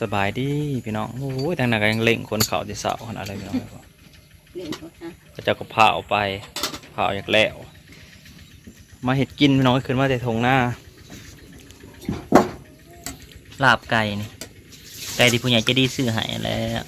สบายดีพี่น้องโอ้ยทางนั้นก็ยังเล่งคนเขาที่เสาขนาดเลยพี่น้องเรื่องเขาฮะพระเจ้าก็เผาไปเผาอยากแล้ว มาเห็ดกินพี่น้องก็ขึ้นมาแต่ทงหน้าลาบไก่นี่ไก่ที่ผู้ใหญ่ใจะดีซื้อให้แล้ว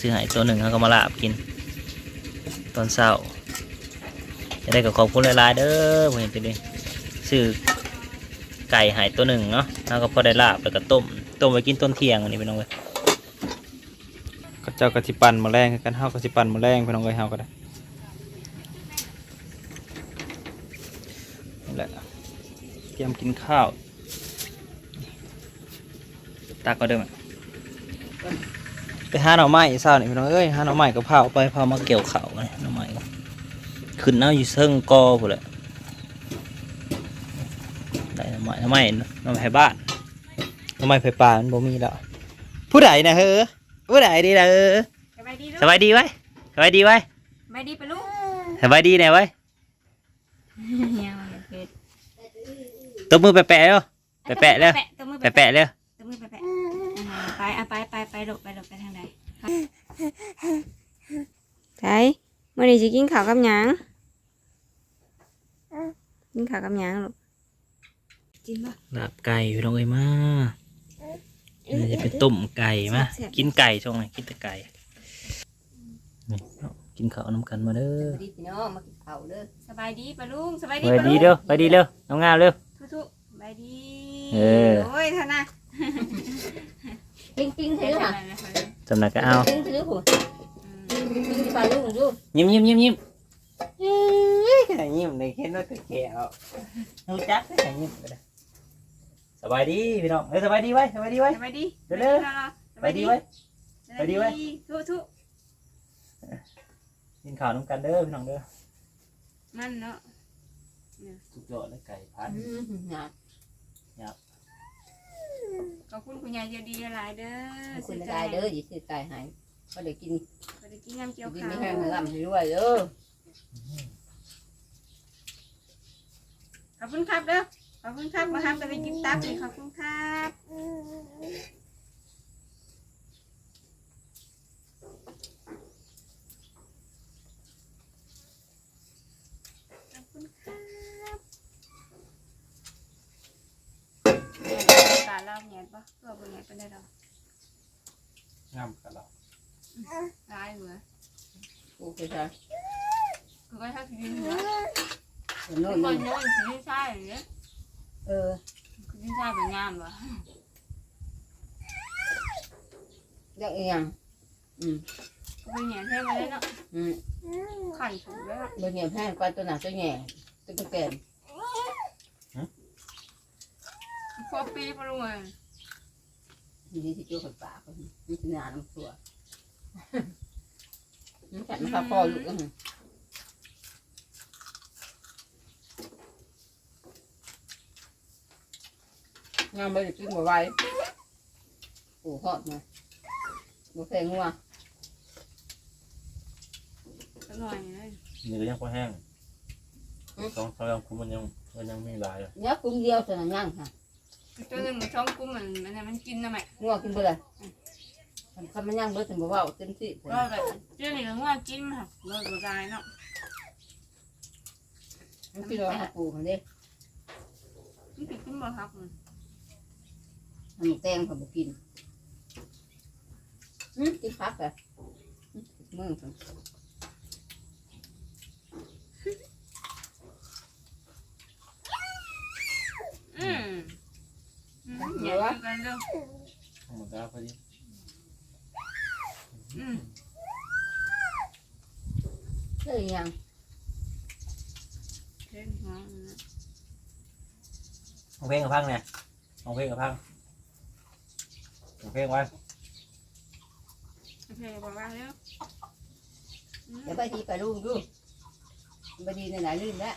ซื้อให้ตัวหนึ่งเขาก็มาลาบกิน ตอนเช้าจะได้กับขอบคุณหลายๆเด้อผู้ใหญ่ใจะดีซื้อไก่ใหายตัวหนึ่งเนาะแล้วก็พอได้ลาบแล้วก็ต้ม ต้มไว้กินต้นเที่ยงวันนี้พี่น้องเลยก็เจ้ากะทิปันมาแรงคือกันเฮากะทิปันมาแรงพี่น้องเลยเฮาก็ได้นั่แหละเตรียมกินข้าวตากก็เดิมอะไปหาหน่อไม้เศร้านี่พี่น้องเอ้ยหาหน่อไม้ก็เผาไปเผามาเกี่ยวเข้าวเลยหน่อไม้ก็ขึ้นเอาอยู่เชิงกอพุ่นแหละได้หน่อไม้หน่อไม้หน่อไม้ไผ่บ้าน น่อไม้ไผ่ป่ามันบ่มีแล้วผู้ใดนะเฮ้อผู้ใดดีนะเออสบายดีลูกสบายดีไว้สบายดีไว้สบายดีปะลูกสบายดีแน่ไว้เนี่ยมันเป็นเพชรตบมือแปะๆเร็วแปะๆเร็วตัวมือแปะๆเร็วตัวมือแปะอ่าไปอะไปไปไปลูกไปลูกไปทางใดไปเมื่อนี้จะกินข้าวกับหยังกินข้าวกับหยังลูกกินปะลาบไก่พี่น้องเอ้ยมา นี่จะเป็นต้มไก่มาแซ่บๆกินไก่ช่วงไหนกินแต่ไก่นี่เอากินข้าวน้ำกันมาเด้อดีพี่น้องมากินข้าวเด้อสบายดีปะลุงสบายดีไปปะดีลุงเร็วไปดีเร็วน้องงามเร็วทุกๆสบายดีเออโอ้ยท่านน่ะปิ้งปิ้งเฮ็เท่ดาอะไรไหร่นะจำนักก็เอาปิ้งเท่าหัวอืมปิ้งที่ปลาลูกดูยิ้มยิ้มยิ้มยิ้มยิ้มในเข็นว่าก็แก่เอาหูจักได้ยิ้มก็ได้ สบายดีพี่น้องเอ้ยสบายดีไว้สบายดีไว้ สบายดีเดี๋ยวเด้อ สบายดีไว้ สบายดีสบายดีไว้ ทุกทุกกินข้าวน้ำกันเด้อพี่น้องเด้อๆมันเนาะสุดยอดเลยไก่พันอืมหยาบขอบคุณคุณยายเยดีหลายเด้อคุณได้เด้ออย่าซื้อไก่หายก็เดี๋ยวกินสวัสดีกินน้ำเจียวกินขาวไม่แห้งให้ร่ำให้รวยเด้อขอบคุณครับเด้อ ขอบคุณครับมาครับจะไปกินตับเลยขอบคุณครับขอบคุณครับตาเล่าเนี่ยปะตัวเป็นไงเป็นได้ดอกงามกันเราร้ายเหมือกูไปซะคือก็ถ้ากินเหมือเดี๋ยวโน่ทุนกคโน่นนโน้นกินใช่อย่างเงี้ย เออกินใช่เป็นงามวะเรื่องอีหยังอืมเป็นอย่างเท่มาเลยเนาะอืมขันถูกแล้วบนเหยียบแห้งกว่าตัวหนาตัวแง่ตัวแก่นพอปีพอรู้เลยนี่ที่จุกปากมันนี่ที่หนาน้ำตัวมันแข็งมันข้าคอลูกอือ งามไปกินบ่ไหวโอ้ฮอดมาบ่เคยงัวสักหน่อยเลยนี่ก็ยังพอแห้งสองเขายังคุมมันยังมันยังมีหลายอะเนี่ยกุ้งเดียวเท่านั้นยังค่ะตัวหนึ่งมันช่องกุ้งมันมันมันกินนะแม่งัวกินไปเลยคันมันยังเบิดถึงบ่เว้าเต็มที่ก็แบบเจ้าหนี่ก็ง่วงกินค่ะเลิกก็ได้เนาะมันกินเราหักปูมันเด้นี่ติดกินบ่ครับมัน มันแตงเขาบ่กินอืมกินพักอะมึงอืมอย่ากินกันเด้อธรรมดาพอดีอืมเฮ้ยยังเท่หัวเอาเพลงกับพังเนี่ยเอาเพลงกับพัง เอาเพลงไว้โอเคบอกว่าแล้วเดี๋ยวไปทีไปลูกดูไปดีในไหนลื่นแล้ว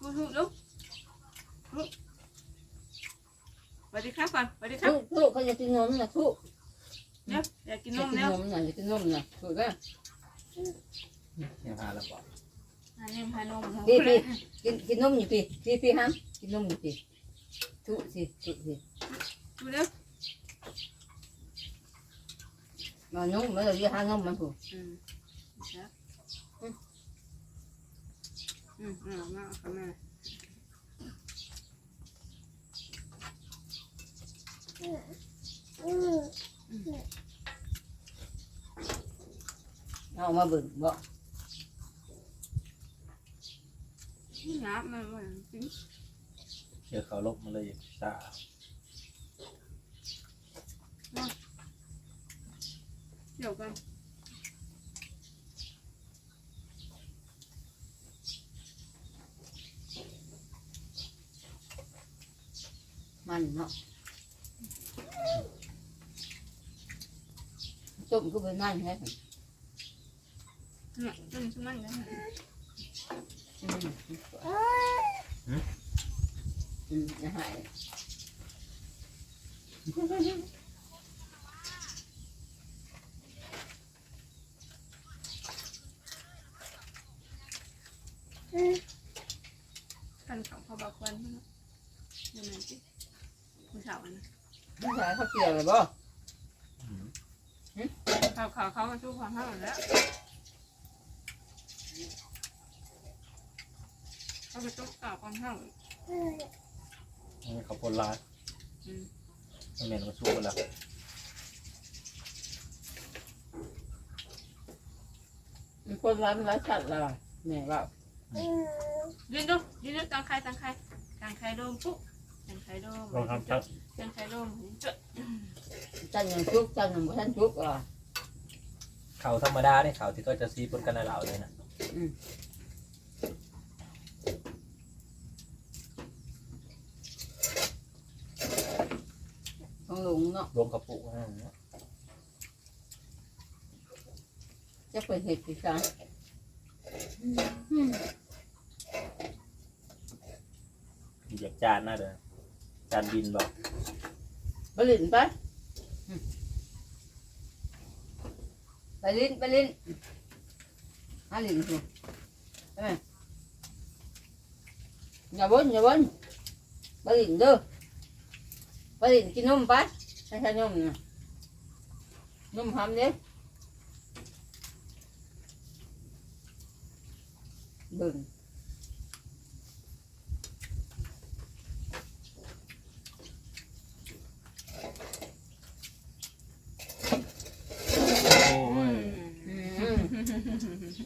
พูดถูกลูกลูกสวัสดีครับก่อนสวัสดีครับทุกทุกเขาจะกินนมนะทุกเดี๋ยวอยากกินนจะมกินแล้วนมนะจะกินนมนะถูกแล้วยังหาแล้วบอกอันนี้พานมของพี่คุณพี่กินกินนมอยู่พี่พี่พี่ห้ามกินนมอยู่พี่ทุกสิทุกสิดูเด้อมานุ่มไม่เลยยี่ห้านุ่มมันถูกอืมครับอื มอืมอืมมาเอามาเอามาเบิ่งบ่ที่น้ำมันมันจริงเดี๋ยวเขาลบมาเลยตา เดี๋ยวกันมันเนาะต้มก็เป็นนั่นแฮะเนี่ยจนชุ่มมันเลยอืมอืมจะหาย กันของพอบอกวันเนาะเดี๋ยวมันสิผู้สาวนะผู้ชายเขาเกี่ยวเลยบ่เขาเขาเขามาชูความห้าวแล้วเขาไปตุ๊กตาความห้าวนี่เขาปนร้ายอืมมันเหม็นมาสู้กันแล้วมันคนร้ายมันร้ายสัตว์ละแม่ว่า ยืนดูยืนดูตังใครตังใครตังใครโดมปุ๊บตังใครโดมลองทำชักตังใครโดมจุดจันยังชุกจันยังบ่ทันชุกอะเขาธรรมดาเนี่ยเขาที่ก็จะซีปนกันในเหล่าเลยนะของหลงเนาะรวมกระปุกนะจะเป็นเห็ดกี่ครั้ง เหยียบจานน่าเด้อจานบินบอกไปลิ้นไปไปลิ้นไปลิ้นหาลิ้นสิเอ้ยอย่าบนอย่าบนไปลิ้นเด้อไปลิ้นกินนมไปใช่ใช่นมนะนมหำเด้ เบิ่งโอ้ยอืม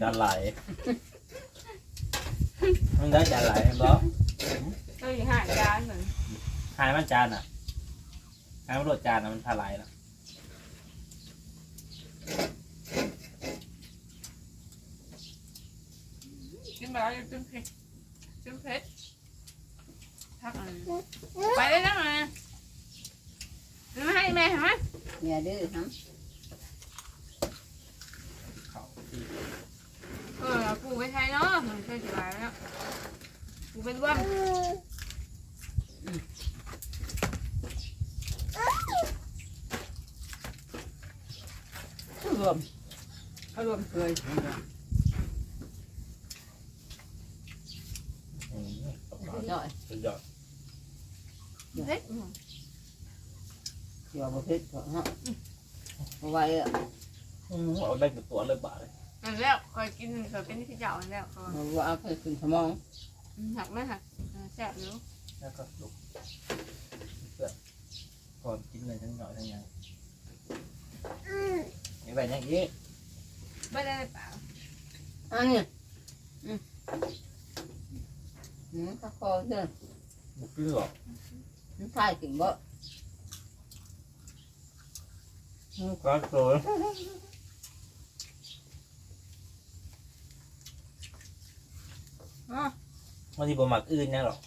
จานไหลมันได้จานไหลเห็นบ่เอ้ยหายจานเหมือนหายมันจานอะหายมันโดดจานอะมันพาไหลแล้วกินไปแล้วยังจิ้มเผ็ดจิ้มเผ็ดทักอันไปได้แล้วไงไม่ให้แม่เห็นไหมอย่าดื้อครับเออปูไปใช้เนาะมันเคยสิบายแล้วปูเป็นว่างรวมเขารวมเคย อืม ตกหมาน่อยสุดยอดเล็กเกี่ยวกับเพชรเขาฮะเอาไว้อะอืมเอาได้กับตัวเลยบาทเลยอันแล้วเคยกินเคยเป็นที่เจ้าอันแล้วก็เอาไว้เอาไปขึ้นสมองหักไหมหักแซ่บอยู่แล้วก็ลุกเพื่อก่อนกินเลยทั้งหน่อยทั้งยังนี่แบบอย่างนี้ไม่ได้เปล่าอันนี้ อืมอืมตะคอเด้อบุกขึ้นหรอกมันทายถึงบ่ก็โซ่อ๋อบางทีผมหมักอื่นเนี่ยหรอก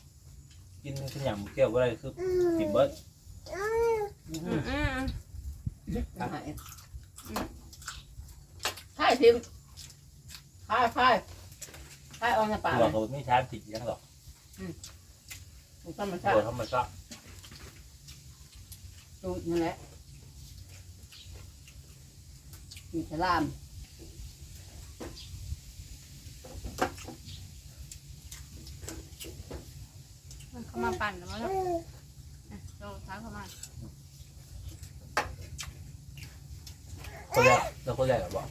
กินขยำเกี่ยวอะไรคือกินเบิร์ดอืมอืมอืมทายทายทิมทายทายทายเอาในปากตัวเขาไม่ใช้ติดยังหรอก ธรรมชาติตัวธรรมชาติตูดนั่นแหละมีสลามมันเข้ามาปั่นแล้วมั้งโดนท้าเข้ามาคคนแรกเราคนแรกบอก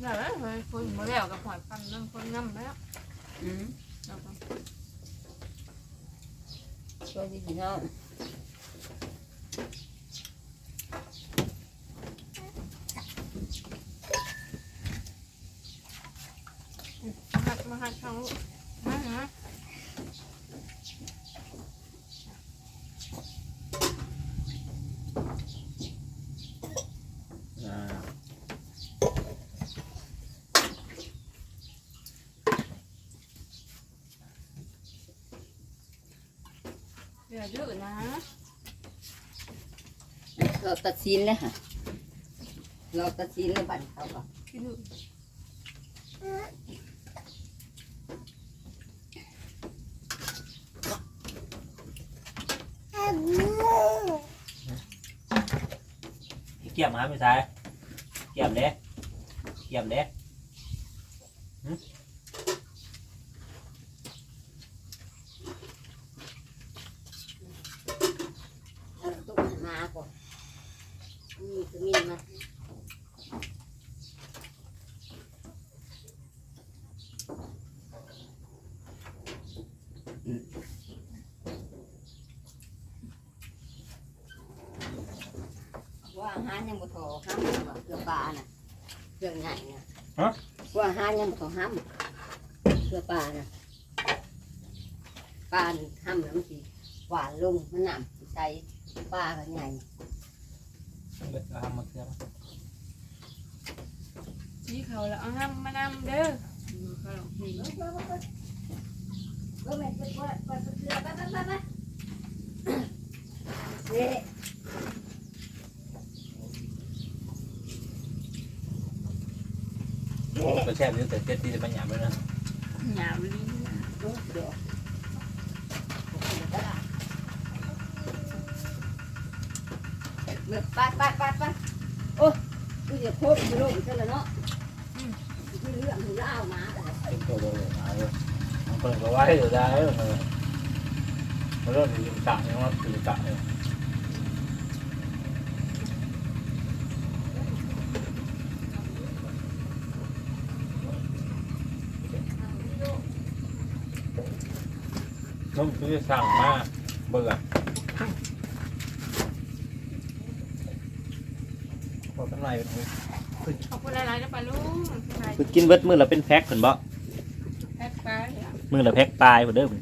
เดี๋ยวเลยคนมาแล้วกับหอยปันนั่งคนน้ำแล้ว อืมเอาไป ช่วยพี่น้อง มาหัดมาหัดช่องลูกมาฮะ อ่า เดี๋ยวเยอะนะเราตัดสินเลยค่ะ เราตัดสินเลยบัตรเขาก็กินดูเกี่ยมครับพี่ชายเกี่ยมเด้เกี่ยมเด้ ต้องมาก่อนนี่คือมีมาว่าอา หารยังบ่พอห้ามว่าเกลือปลาน่ะเครื่องใหญ่น่ะว่าอาหารยังบ่พอห้ามเกลือปลาน่ะปลานี่ห้ามแล้วมันสิหวานลงมันหนำสิใส่ปลาก็ใหญ่เบิดเอาทำมาเคลียร์มาชี้เขาแล้วเอาน้ำมานำเด้อเขาลองกินก็ไม่เป็นว่าว่าเกลือไปไปไปไปเอ๊ะก็แช่นิ้วแต่เจ็ดที่จะมาหยาบเลยนะหยาบลิ้นดูเดี๋ยวไปไปไปไปโอ้กูจะโคตรกูลงซะแล้วเนาะคือเรื่องของเล่ามาแต่เป็นตัวโดนมาเลยมันเปิดก็ไว้เดี๋ยวได้เลยมันเริ่มยืมกะยังว่าถือกะเลย น้องคือสั่งมาเบื่อพอตั้งไรเป็นขอบคุณหลายๆนะปลาลุงสบายคือกินเบิดมื้อละเป็นแพ็คเพิ่นบ่แพ็คไปอะมื้อละแพ็คปลายเพิ่นเด้อเพิ่น